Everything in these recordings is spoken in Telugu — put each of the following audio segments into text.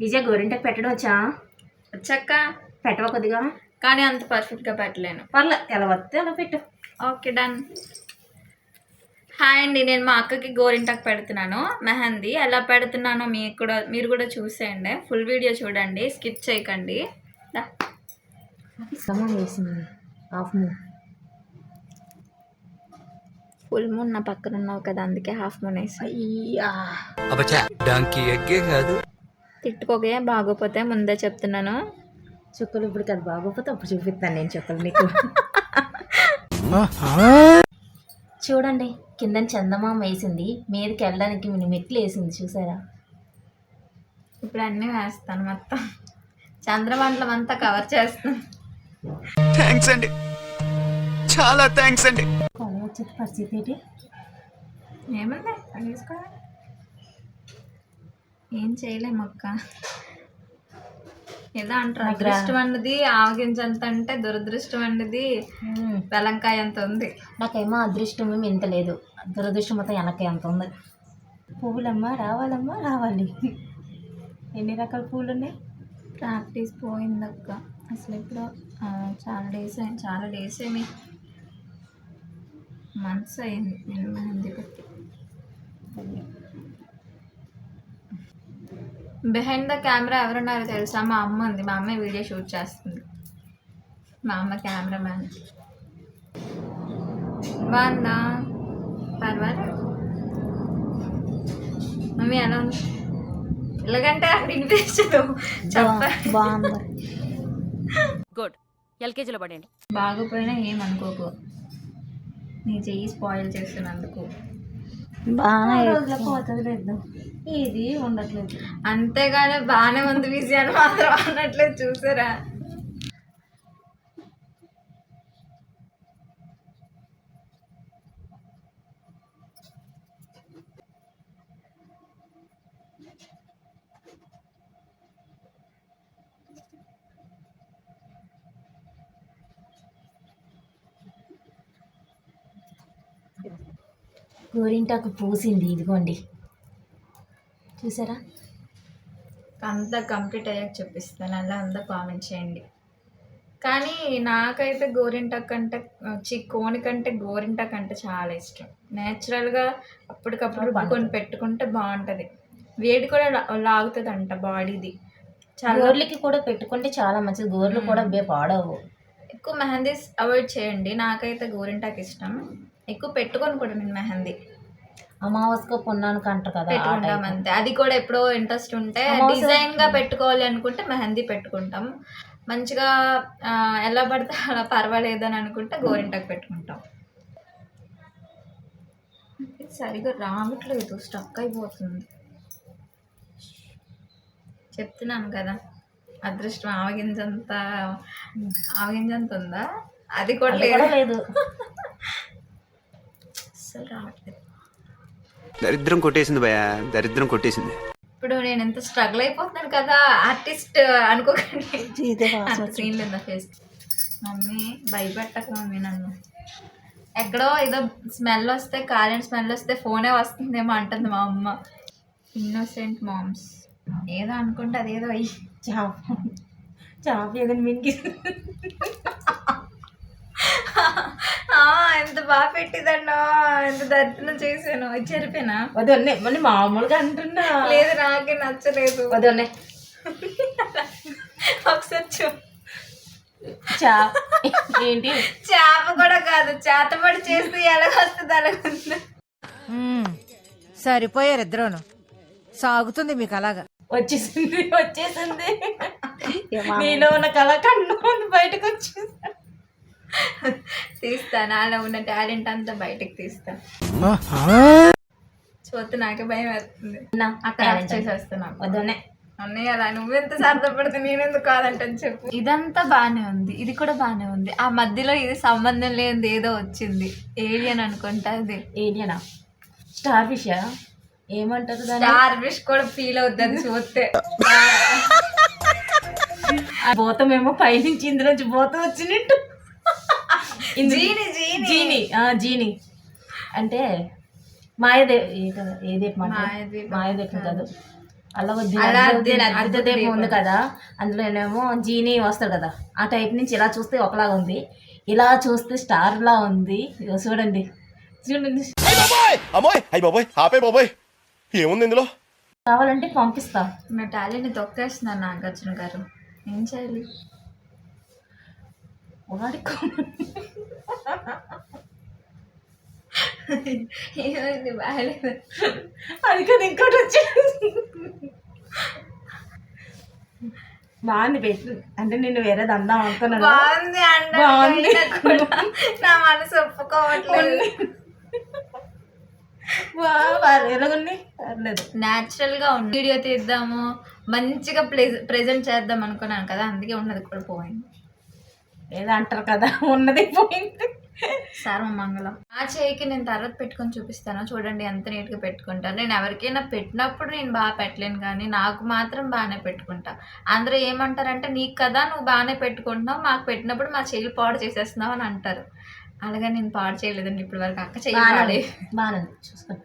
విజయ్ గోరింటకు పెట్టడం వచ్చా? వచ్చాక పెట్టవా కొద్దిగా? కానీ అంత పర్ఫెక్ట్గా పెట్టలేను. పర్లే ఎలా వస్తే అలా పెట్టు. Okay done. హాయ్ అండి నేను మా అక్కకి గోరింటాకు పెడుతున్నాను మెహందీ. ఎలా పెడుతున్నానో మీకు కూడా మీరు కూడా చూసేయండి. ఫుల్ వీడియో చూడండి స్కిప్ చేయకండి. దా. సమం వేసింది. Half moon. ఫుల్ మూన్ నా పక్కన ఉన్నావు కదా అందుకే హాఫ్ మూన్ వేసి. కాదు. తిట్టుకోకే బాగోపోతే ముందే చెప్తున్నాను. చుక్కలు ఇప్పుడు కదా బాగోపోతే అప్పుడు చూపిస్తాను నేను చుక్కలు నీకు చూడండి కింద చందమామ వేసింది మీదకి వెళ్ళడానికి మెట్లు వేసింది చూసారా? ఇప్పుడు అన్నీ వేస్తాను మొత్తం. చంద్రమండలం అంతా కవర్ చేస్తాను. థ్యాంక్స్ అండి. చాలా థ్యాంక్స్ అండి. పరిస్థితి ఏంటి? ఏమండి ఏం చేయలేము అక్క ఏదో అంటారు అదృష్టం అన్నది ఆవగించంత అంటే దురదృష్టం అన్నది వెలంకాయ అంత ఉంది. నాకేమో అదృష్టం ఏమి ఇంత లేదు. దురదృష్టం మొత్తం వెనక ఎంత ఉంది. పువ్వులమ్మా రావాలమ్మా రావాలి. ఎన్ని రకాల పువ్వులు ఉన్నాయి ప్రాక్టీస్ పోయింది అక్క అసలు ఇప్పుడు చాలా డేస్ అయింది చాలా డేస్ ఏమి మంత్స్ అయింది నేను మెహందీ పెట్టి బిహైండ్ ద కెమెరా ఎవరున్నారో తెలుసా? మా అమ్మ ఉంది. మా అమ్మ వీడియో షూట్ చేస్తుంది. మా అమ్మ కెమెరా మ్యాన్ బాగుందా? పర్వాలేదు. మమ్మీ ఎలా ఉంది? ఎలాగంటే అక్కడ వినిపించదు. బాగుంది. గుడ్ ఎల్కేజీలో పడండి బాగోపోయినా ఏమనుకోకు నీ చెయ్యి స్పాయిల్ చేస్తున్నందుకు. రోజుల పోతుంది లేదు ఇది ఉండట్లేదు. అంతేగాని బాగానే ఉంది బిజీ అని మాత్రం అన్నట్లేదు చూసారా? గోరింటాకు పూసింది ఇదిగోండి. చూసారా? అంతా కంప్లీట్ అయ్యాక చూపిస్తాను. అలా ఉందో కామెంట్ చేయండి. కానీ నాకైతే గోరింటాక్ అంటే చి కోని కంటే గోరింటాక్ అంటే చాలా ఇష్టం. నేచురల్గా అప్పటికప్పుడు రుబ్బుకొని పెట్టుకుంటే బాగుంటుంది. వేడి కూడా లాగుతుంది అంట బాడీది. చాలా గోర్లకి కూడా పెట్టుకుంటే చాలా మంచిది. గోర్లు కూడా బే పాడవు. ఎక్కువ మెహందీస్ అవాయిడ్ చేయండి. నాకైతే గోరింటాక్ ఇష్టం. ఎక్కువ పెట్టుకొని కూడా నేను మెహందీ. అమావాస్య పున్నానికి అంటారు కదా పెట్టుకుంటాం. అంతే. అది కూడా ఎప్పుడో ఇంట్రెస్ట్ ఉంటే డిజైన్గా పెట్టుకోవాలి అనుకుంటే మెహందీ పెట్టుకుంటాం. మంచిగా ఎలా పడితే అలా పర్వాలేదు అని అనుకుంటే గోరింటాకు పెట్టుకుంటాం. సరిగా రావట్లేదు. స్టక్ అయిపోతుంది. చెప్తున్నాను కదా అదృష్టం ఆవగింజంత ఆవగింజంత ఉందా? అది కూడా లేదు. అస్సలు రావట్లేదు. దరిద్రం కొట్టేసింది భయ దరిద్రం కొట్టేసింది. ఇప్పుడు నేను ఎంత స్ట్రగుల్ అయిపోతున్నాను కదా ఆర్టిస్ట్ అనుకోకండి. అంత సీన్ లేదా ఫేస్ మమ్మీ భయపెట్టక మమ్మీ నన్ను. ఎక్కడో ఏదో స్మెల్ వస్తే కాలిన స్మెల్ వస్తే ఫోనే వస్తుందేమో అంటుంది మా అమ్మ. ఇన్నోసెంట్ మామ్స్ ఏదో అనుకుంటే అదేదో అయ్యి చాప చాప ఏదైనా మింగి ఎంత బాగా పెట్టిదన్నో? ఎంత దర్శనం చేశాను. చెరిపోయినా వదన్నే మళ్ళీ మామూలుగా అంటున్నా. లేదు నాకే నచ్చలేదు. వదన్నే ఒకసారి చూ. చా. ఏంటి? చేప కూడా కాదు చేతబడి చేస్తే ఎలా వస్తుంది అలాగుంది సరిపోయారు ఇద్దరును. సాగుతుంది మీకు అలాగా. వచ్చేసింది వచ్చేసింది. నీలో ఉన్న కళ కన్ను ఉంది బయటకు వచ్చేసి తీస్తాను అలా ఉన్న టాలెంట్ అంతా బయటకు తీస్తాను చూస్తే నాకే భయం వేస్తుంది. అక్కడ చేసేస్తున్నాను వదన్నే అన్నయ్య అలా నువ్వెంత సరదాపడితే నేనెందుకు కాదంటని చెప్పు. ఇదంతా బాగానే ఉంది. ఇది కూడా బాగానే ఉంది. ఆ మధ్యలో ఇది సంబంధం లేనిది ఏదో వచ్చింది. ఏలియన్ అనుకుంటా అది. ఏలియనా స్టార్ ఫిష్ ఏమంటారు స్టార్ విష్ కూడా ఫీల్ అవుతుంది చూస్తే ఆ. భూతమేమో పైనుంచి ఇందులోంచి భూతం వచ్చినట్టు జీని జీని. జీని ఆ, జీని. అంటే మాయదే కదా- మాయదీపం దీపం. ఉంది కదా. అందులోనేమో జీనీ వస్తారు కదా. ఆ టైప్ నుంచి ఇలా చూస్తే ఒకలాగా ఉంది. ఇలా చూస్తే స్టార్ లా ఉంది చూడండి. చూడండి. ఏముంది ఇందులో? కావాలంటే పంపిస్తా. నా టాలెంట్ని తొక్కేస్తున్నారు నాగార్జున గారు. ఏం చేయాలి? వాడుకో ఏమైంది బాగాలేదు ఇంకోటి వచ్చేది బాగుంది పెట్టు అంటే నేను వేరేది అందాం అనుకున్నాను బాగుంది అంటే బాగుంది. నా మనసు ఒప్పుకోవట్లేదు ఎలాగుంది పర్లేదు న్యాచురల్గా ఉంది వీడియో తీద్దాము మంచిగా ప్రెజెంట్ చేద్దాం అనుకున్నాను కదా అందుకే ఉన్నది కూడా పోయింది ఏదో అంటారు కదా ఉన్నది పోయింది. సర్వమంగళం ఆ చేయికి నేను తర్వాత పెట్టుకొని చూపిస్తాను. చూడండి ఎంత నీట్గా పెట్టుకుంటాను నేను ఎవరికైనా పెట్టినప్పుడు నేను బాగా పెట్టలేను కానీ నాకు మాత్రం బాగానే పెట్టుకుంటా. అందరూ ఏమంటారంటే నీకు కదా నువ్వు బాగానే పెట్టుకుంటున్నావు మాకు పెట్టినప్పుడు మా చెయ్యి పాడు చేసేస్తున్నావు అని అంటారు. అలాగే నేను పాడు చేయలేదండి ఇప్పటి వరకు. అక్క చెయ్యి బాగానే చూసుకోండి.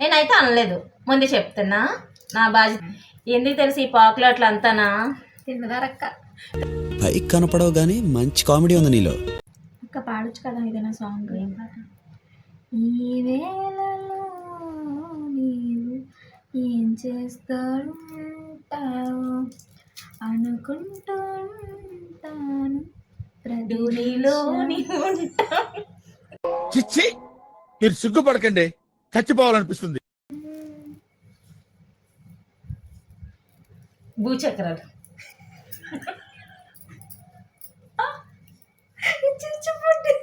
నేనైతే అనలేదు. ముందే చెప్తున్నా. నా బాధ్యత. ఎందుకు తెలిసి ఈ పాకులాట్లు అంతానా తిన్నదారక్క పైకి కనపడవు గానీ మంచి కామెడీ ఉంది నీలో. అక్క పాడొచ్చు కదా ఏదైనా సాంగ్ ఏం పాట ఈ వేళలో నీవు ఏం చేస్తాడు అనుకుంటూ ఉంటాను ఢిల్లీలో నీవు ఉంటా. చిచ్చి మీరు సిగ్గుపడకండి. చచ్చిపోవాలనిపిస్తుంది. భూచక్రాలు. చిచ్చుపుట్టి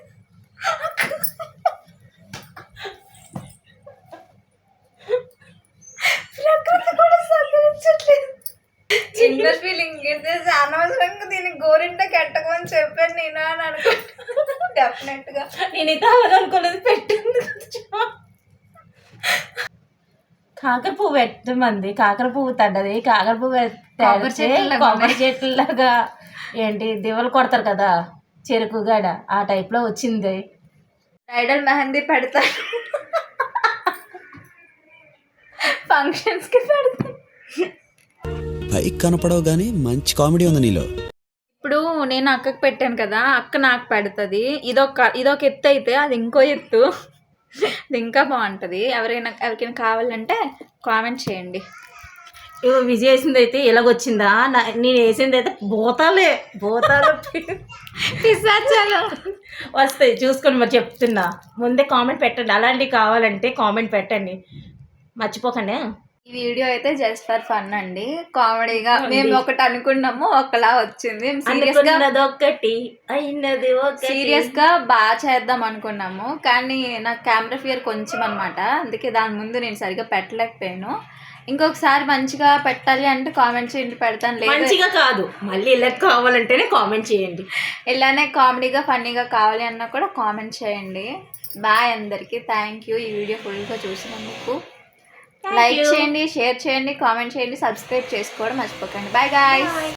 ప్రకృతి కూడా సహకరించట్లేదు చిన్న ఫీలింగ్ చేసి అనవసరంగా దీన్ని గోరింట కట్టకమని చెప్పాను నేను అని అనుకుంటా డెఫినెట్గా. నేను ఇది అలాగ అనుకోలేదు పెట్టింది. కాకర పువ్వు పెట్టమంది. కాకర పువ్వు తడ్డది కాకర పువ్వు కొబ్బరి చెట్టులాగా కొబ్బరి చెట్టులాగా ఏంటి? దివలు కొడతారు కదా. చెరుకు గడ ఆ type లో వచ్చింది. బ్రైడల్ మెహందీ పెడతారు ఫంక్షన్స్కి పెడతారు పైకి కనపడవు గానీ మంచి కామెడీ ఉంది నీలో. ఇప్పుడు నేను అక్కకి పెట్టాను కదా అక్క నాకు పెడుతుంది. ఇదొక ఇదొక ఎత్తు అయితే అది ఇంకో ఎత్తు. అది ఇంకా బాగుంటుంది. ఎవరైనా ఎవరికైనా కావాలంటే కామెంట్ చేయండి. ఇగో విజయ్ వేసింది అయితే ఇలాగొచ్చిందా? నా- నేను వేసింది అయితే భూతాలే భూతాలు పిశాచాలు. వస్తాయి చూసుకొని మరి చెప్తున్నా. ముందే కామెంట్ పెట్టండి. అలాంటివి కావాలంటే కామెంట్ పెట్టండి. మర్చిపోకండి ఈ వీడియో అయితే జస్ట్ ఫర్ ఫన్ అండి. కామెడీగా మేము ఒకటి అనుకున్నాము ఒకలా వచ్చింది. సీరియస్గా అనుకున్నది ఒకటి అయినది ఒకటి. సీరియస్గా బాగా చేద్దాం అనుకున్నాము. కానీ నాకు కెమెరా ఫియర్ కొంచెం అనమాట అందుకే దాని ముందు నేను సరిగ్గా పెట్టలేకపోయాను. ఇంకొకసారి మంచిగా పెట్టాలి అంటే కామెంట్ చేయండి పెడతాను. లేదు. మంచిగా కాదు. మళ్ళీ ఇలా కావాలంటేనే కామెంట్ చేయండి. ఇలానే కామెడీగా ఫన్నీగా కావాలి అన్నా కూడా కామెంట్ చేయండి. బాయ్ అందరికీ. థ్యాంక్ యూ ఈ వీడియో ఫుల్గా చూసినందుకు. లైక్ చేయండి షేర్ చేయండి కామెంట్ చేయండి సబ్స్క్రైబ్ చేసుకోవడం మర్చిపోకండి. Bye guys